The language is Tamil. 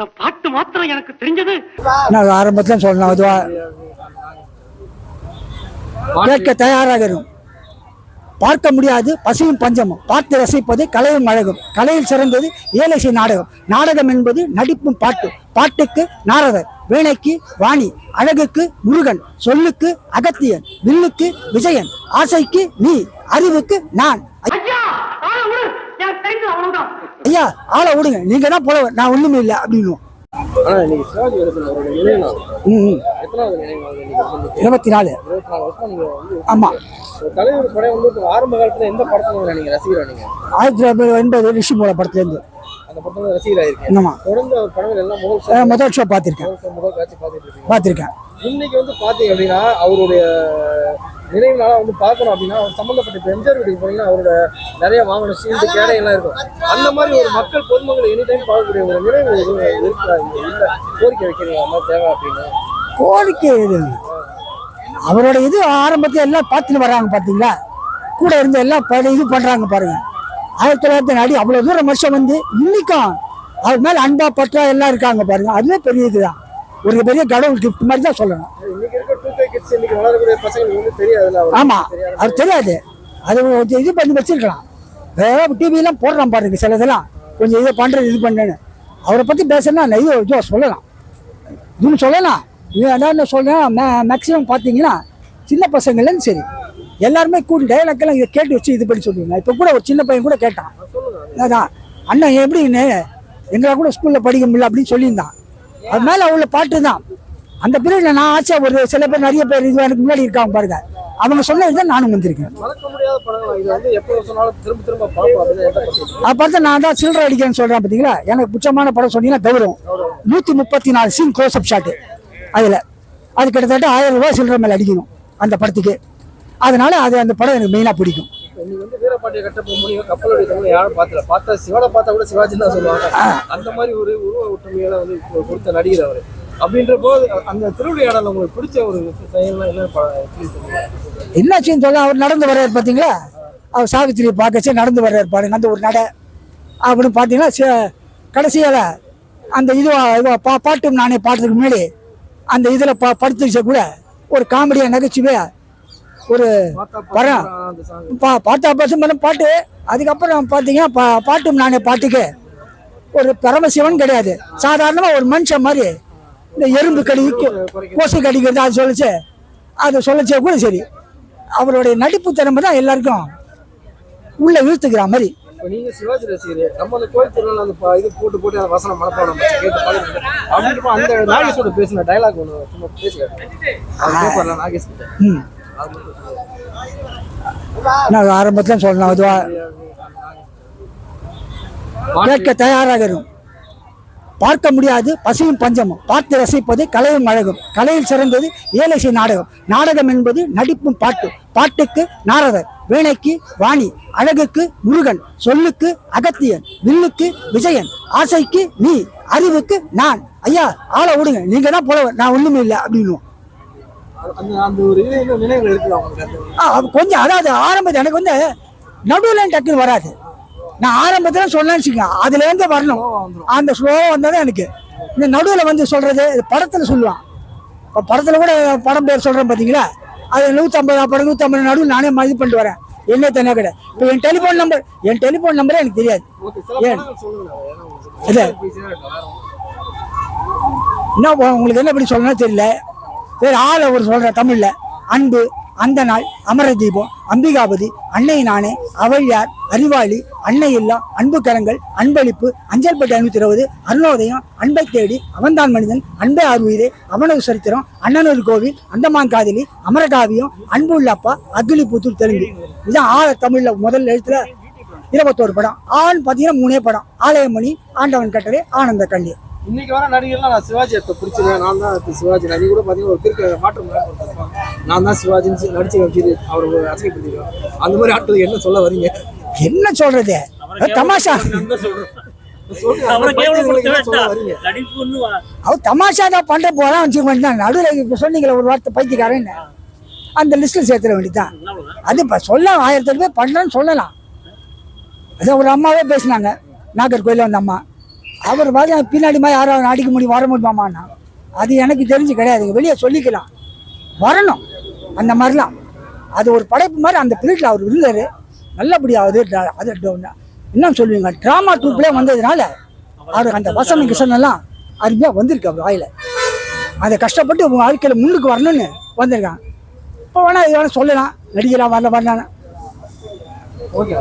இப்பதான் எனக்கு தெரிஞ்சது. நான் ஆரம்பத்தில் சொல்லணும் அதுவா? கேட்க தயாராக இருக்கும் பார்க்க முடியாது பசியும் பஞ்சமும். பார்த்து ரசிப்பது கலையும் அழகும். கலையில் சிறந்தது ஏலசை நாடகம். நாடகம் என்பது நடிப்பும் பாட்டு. பாட்டுக்கு நாரதர் வீணைக்கு வாணி அழகுக்கு முருகன் சொல்லுக்கு அகத்தியன் வில்லுக்கு விஜயன் ஆசைக்கு நீ அறிவுக்கு நான் ஐயா ஆளை விடு எனக்கு தெரிஞ்சது அவ்வளவுதான் ஐயா ஆளை விடுங்க. நீங்க தான் போல நான் ஒண்ணுமே இல்லை அப்படின்னு இருபத்தி நாலு ஆமா. ஆயிரத்தி தொள்ளாயிரத்தி எண்பது ரிஷி மூல அந்த படத்துல ரசிகரா முதல் ஷோ பார்த்துருக்கேன். பார்த்துட்டு பார்த்துருக்கேன். இன்னைக்கு வந்து பாத்தீங்க அப்படின்னா அவருடைய நினைவு வந்து பார்க்கணும் அப்படின்னா அவர் சம்பந்தப்பட்ட இப்ப எம்ஜிஆர் வீட்டுக்கு போனீங்கன்னா அவரோட நிறைய வாங்கின சீண்டு கேடை எல்லாம் இருக்கும். அந்த மாதிரி ஒரு மக்கள் பொதுமக்கள் எனி டைம் பார்க்கக்கூடிய ஒரு நினைவு எதுவும் இருக்கா? இங்க இல்ல கோரிக்கை வைக்கிறீங்க அந்த தேவை அப்படின்னு? கோரிக்கை இது அவரோட இது ஆரம்பத்தில் எல்லாம் பார்த்துன்னு வர்றாங்க பார்த்தீங்களா? கூட இருந்து எல்லாம் படி இது பண்ணுறாங்க பாருங்க. ஆயிரத்தி தொள்ளாயிரத்தி அடி அவ்வளோ தூரம் வருஷம் வந்து இன்னைக்கும் அவர் மேலே அன்பா பற்றா எல்லாம் இருக்காங்க பாருங்க. அதுவே பெரிய இதுதான். ஒரு பெரிய கடவுள் கிஃப்ட் மாதிரி தான் சொல்லணும். இன்னைக்கு இருக்க டூ கே கிட்ஸ் இன்னைக்கு வளரக்கூடிய பசங்களுக்கு வந்து தெரியாதுல்ல அவருக்கு. ஆமா. தெரியாது. அது தெரியாது. அது இது பண்ணி வச்சிருக்கலாம். டிவிலாம் போடுறான் பாருங்க சில இதெல்லாம். கொஞ்சம் இதை பண்றது இது பண்ணுன்னு. அவரை பத்தி பேசணும்னா நான் இது இதோ சொல்லலாம். இதுன்னு சொல்லலாம். இது அதான் சொல்லலாம் மேக்ஸிமம் பார்த்தீங்கன்னா சின்ன பசங்கள்லேருந்து சரி. எல்லாருமே கூடி டைலாக்கெல்லாம் இதை கேட்டு வச்சு இது பண்ணி சொல்லுவீங்க. இப்போ கூட ஒரு சின்ன பையன் கூட கேட்டான். அதான் அண்ணன் எப்படின்னு எங்களை கூட ஸ்கூலில் படிக்க முடியல? அப்படின்னு சொல்லியிருந்தான். அது மேலே அவ்வளோ பாட்டு தான். அந்த பீரியடில் நான் ஆச்சா ஒரு சில பேர் நிறைய பேர் இது எனக்கு முன்னாடி இருக்காங்க பாருங்க. அவங்க சொன்னது தான் நானும் வந்திருக்கேன். பார்த்து நான் தான் சில்லறை அடிக்கிறேன்னு சொல்கிறேன் பார்த்தீங்களா எனக்கு பிடிச்சமான படம் சொன்னீங்கன்னா கௌரவம். நூற்றி முப்பத்தி நாலு சீன் க்ளோஸ் அப் ஷாட்டு அதில். அது கிட்டத்தட்ட ஆயிரம் ரூபாய் சில்லறை மேலே அடிக்கணும் அந்த படத்துக்கு. அதனால அது அந்த படம் எனக்கு மெயினாக பிடிக்கும். வீரபாண்டிய கட்டப்ப முடியும் கப்பலுடைய தமிழ் யாரும் பார்த்தல பார்த்தா சிவனை பார்த்தா கூட சிவாஜி தான் சொல்லுவாங்க. அந்த மாதிரி ஒரு உருவ ஒற்றுமைகளை வந்து கொடுத்த நடிகர் அவரு. அப்படின்ற போது அந்த திருவிளையாடல உங்களுக்கு பிடிச்ச ஒரு என்னாச்சுன்னு சொல்ல அவர் நடந்து வர்றாரு பார்த்தீங்களா அவர் சாவித்திரியை பார்க்கச்சே நடந்து வர்றாரு பாருங்க அந்த ஒரு நடை. அப்படின்னு பார்த்தீங்கன்னா கடைசியால அந்த இது இது பா பாட்டும் நானே பாட்டுறதுக்கு முன்னாடி அந்த இதில் பா படுத்துச்ச கூட ஒரு காமெடியாக நகைச்சுவையா ஒரு படம். பா பார்த்தா பசம் பண்ண பாட்டு. அதுக்கப்புறம் பார்த்தீங்கன்னா பா பாட்டும் நானே பாட்டுக்கு. ஒரு பரமசிவன் கிடையாது. சாதாரணமாக ஒரு மனுஷன் மாதிரி. இந்த எறும்பு கடி கோசை கடிக்கிறது அது சொல்லிச்சு. அது சொல்லிச்சே கூட சரி. அவருடைய நடிப்பு திறமை தான் எல்லாருக்கும் உள்ள இழுத்துக்கிற மாதிரி. நீங்க சிவாஜி ரசிகர் நம்ம அந்த கோயில் திருவிழா அந்த ப- இது போட்டு போட்டு அந்த வசனம் மனப்பாடம் கேட்டு பழகிட்டு அப்படின்றப்ப அந்த நாகேஷோட பேசின டைலாக் ஒன்று சும்மா பேசுகிறேன் நாகேஷ் கிட்ட. நான் ஆரம்பத்தில் சொல்லணும் அதுவா? கேட்க தயாராக இருக்கும் பார்க்க முடியாது பசியும் பஞ்சமும். பார்த்து ரசிப்பது கலையும் அழகும். கலையில் சிறந்தது ஏலசை நாடகம். நாடகம் என்பது நடிப்பும் பாட்டு. பாட்டுக்கு நாரதர் வீணைக்கு வாணி அழகுக்கு முருகன் சொல்லுக்கு அகத்தியன் வில்லுக்கு விஜயன் ஆசைக்கு நீ அறிவுக்கு நான். ஐயா ஆளை விடுங்க. நீங்க தான் போல நான் ஒண்ணுமே இல்லை அப்படின்னு கொஞ்சம் அதாவது ஆரம்பத்தில் எனக்கு வந்து நடுவில் டக்குன்னு வராது. நான் ஆரம்பத்தில் சொன்னேன்னு வச்சுக்கோங்க அதுலேருந்து வரணும். அந்த ஸ்லோவாக வந்தால் எனக்கு. இந்த நடுவில் வந்து சொல்கிறது படத்தில் சொல்லுவான். இப்போ படத்தில் கூட படம் பேர் சொல்கிறேன் பார்த்தீங்களா அது நூற்றம்பது படம் நூற்றம்பது நடுவில் நானே இது பண்ணிட்டு வரேன். என்ன தனியாக கிடையாது இப்போ என் டெலிஃபோன் நம்பர் என் டெலிஃபோன் நம்பரே எனக்கு தெரியாது. ஏன்? இது. என்ன உங்களுக்கு என்ன எப்படி சொல்லணும்னு தெரியல. வேறு ஆள் அவர் சொல்கிற தமிழில் அன்பு அந்த நாள் அமர தீபம் அம்பிகாபதி அன்னை நானே அவள் யார் அறிவாளி அன்னை இல்லா அன்பு கரங்கள் அன்பளிப்பு அஞ்சல்பட்டு ஐநூத்தி இருபது அருணோதயம் அன்பை தேடி அவன்தான் மனிதன் அன்பே ஆர்வீரே அவனது சரித்திரம் அண்ணனூர் கோவில் அந்தமான் காதலி அமரகாவியம் அன்பு உள்ளப்பா அக்னி புத்தூர் தெலுங்கு. இதான் ஆழ தமிழில் முதல் எழுத்துல இருபத்தோரு படம். ஆண் பார்த்தீங்கன்னா மூணே படம். ஆலயமணி ஆண்டவன் கட்டளை ஆனந்த கண்ணி இன்னைக்கு வர நடிகர்லாம் நான் சிவாஜி அப்ப பிடிச்சிருவேன். நான் தான் இப்ப சிவாஜி. நடி கூட பாத்தீங்கன்னா ஒரு கிறுக்கு மாற்றம் நான் தான் சிவாஜின்னு சொல்லி நடிச்சு வச்சு அவர் ஒரு அசிங்கப்படுத்திடுவேன் அந்த மாதிரி ஆட்களுக்கு என்ன சொல்ல வரீங்க? என்ன சொல்றது? தமாஷா. அந்த அவரை தமாஷா தான் பண்ற போறான் வச்சுக்க வேண்டியதான் நடுவில் இப்போ சொன்னீங்களே ஒரு வார்த்தை பைத்தியக்காரன் அந்த லிஸ்ட்ல சேர்த்துட வேண்டியதான் அது இப்போ சொல்ல ஆயிரத்தி பேர் பண்றேன்னு சொல்லலாம். அது ஒரு அம்மாவே பேசினாங்க. நாகர்கோயிலில் வந்த அம்மா. அவர் மாதிரி பின்னாடி மாதிரி யாரும் அடிக்க முடியும் வர முடியுமாமான்னா அது எனக்கு தெரிஞ்சு கிடையாது. வெளியே சொல்லிக்கலாம். வரணும். அந்த மாதிரிலாம். அது ஒரு படைப்பு மாதிரி அந்த பீரியடில் அவர் இருந்தார். நல்லபடியாக அது அது என்ன சொல்லுவீங்க? ட்ராமா ட்ரூப்லேயே வந்ததுனால அவர் அந்த வசன கிசனெல்லாம் அருமையாக வந்திருக்கு அவர் வாயில். அதை கஷ்டப்பட்டு உங்கள் வாழ்க்கையில் முன்னுக்கு வரணும்னு வந்திருக்காங்க இப்போ வேணால் இது சொல்லலாம். நடிகராக வரல வரலாம் ஓகே